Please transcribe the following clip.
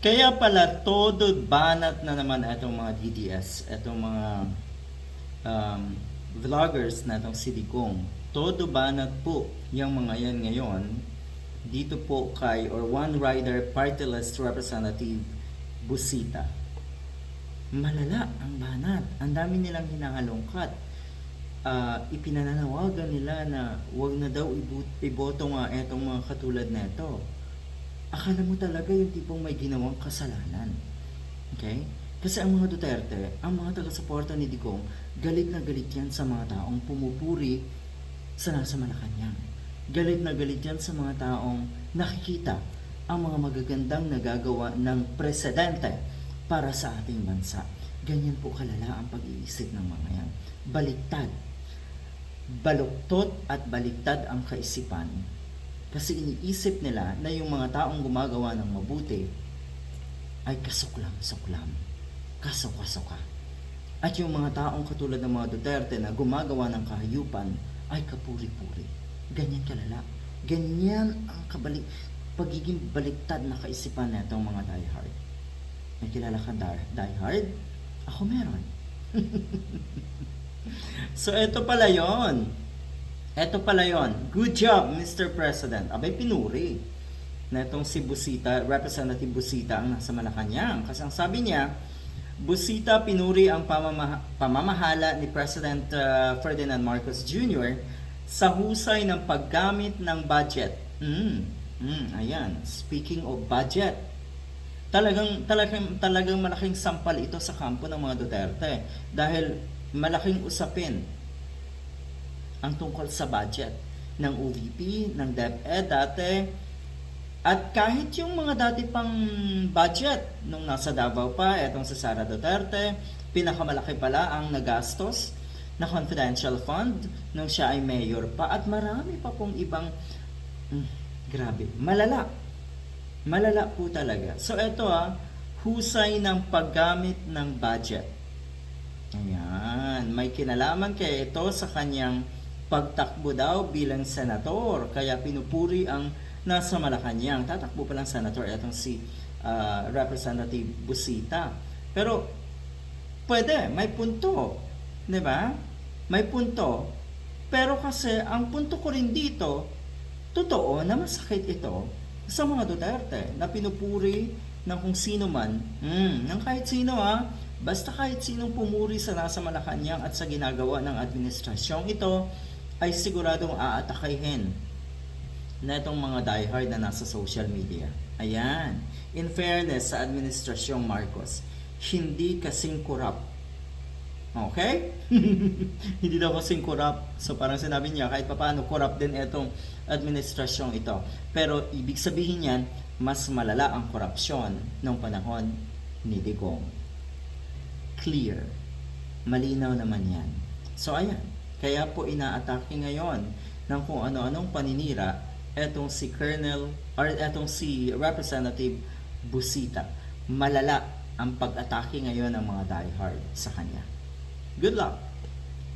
Kaya pala, todo banat na naman itong mga DDS, itong mga um, vloggers na itong si Digong. Todo banat po yung mga yan ngayon dito po kay or one rider party list representative Busita. Malala ang banat. Ang dami nilang hinahalongkat. Ah, ipinananawagan nila na wag na daw ibu- iboto nga etong mga katulad nito. Akala mo talaga yung tipong may ginawang kasalanan. Okay? Kasi ang mga Duterte, ang mga taga-suporta ni Digong, galit na galit yan sa mga taong pumupuri sa nasa Malacanang. Galit na galit yan sa mga taong nakikita ang mga magagandang nagagawa ng presidente para sa ating bansa. Ganyan po kalala ang pag-iisip ng mga yan. Baliktad. Baluktot at baliktad ang kaisipan. Kasi iniisip nila na yung mga taong gumagawa ng mabuti ay kasuklam-suklam. Kasok-kasoka. At yung mga taong katulad ng mga Duterte na gumagawa ng kahayupan ay kapuri-puri. Ganyan kalala. Ganyan ang kabalik, pagiging baliktad na kaisipan na itong mga diehard. May kilala ka di- diehard? Ako meron. so, ito pala yon. Ito pala yon. Good job, Mr. President. Abay, pinuri na itong si Busita, Representative Busita ang nasa Malacanang. Kasi ang sabi niya, Busita pinuri ang pamamaha- pamamahala ni President uh, Ferdinand Marcos Jr. sa husay ng paggamit ng budget. Mm, mm, ayan. Speaking of budget, talagang talagang talagang malaking sampal ito sa kampo ng mga Duterte dahil malaking usapin ang tungkol sa budget ng OVP, ng DepEd dati at kahit yung mga dati pang budget nung nasa Davao pa, etong sa Sara Duterte, pinakamalaki pala ang nagastos na confidential fund nung siya ay mayor pa at marami pa pong ibang mm, grabe, malala. Malala po talaga. So ito ah, husay ng paggamit ng budget. Ayan, may kinalaman kaya ito sa kanyang pagtakbo daw bilang senator. Kaya pinupuri ang nasa Malacanang. Tatakbo pa lang senator itong si ah, Representative Busita. Pero pwede, may punto. 'Di ba? May punto. Pero kasi ang punto ko rin dito, totoo na masakit ito sa mga Duterte na pinupuri ng kung sino man, mm, ng kahit sino ha, basta kahit sinong pumuri sa nasa Malacanang at sa ginagawa ng administrasyong ito, ay siguradong aatakahin na itong mga diehard na nasa social media. Ayan. In fairness sa administrasyong Marcos, hindi kasing corrupt. Okay? hindi daw kasing corrupt. So parang sinabi niya, kahit papaano corrupt din itong administrasyong ito. Pero ibig sabihin yan, mas malala ang korupsyon ng panahon ni Digong. Clear. Malinaw naman yan. So ayan, kaya po inaatake ngayon ng kung ano-anong paninira etong si Colonel or etong si Representative Busita. Malala ang pag-atake ngayon ng mga diehard sa kanya. Good luck!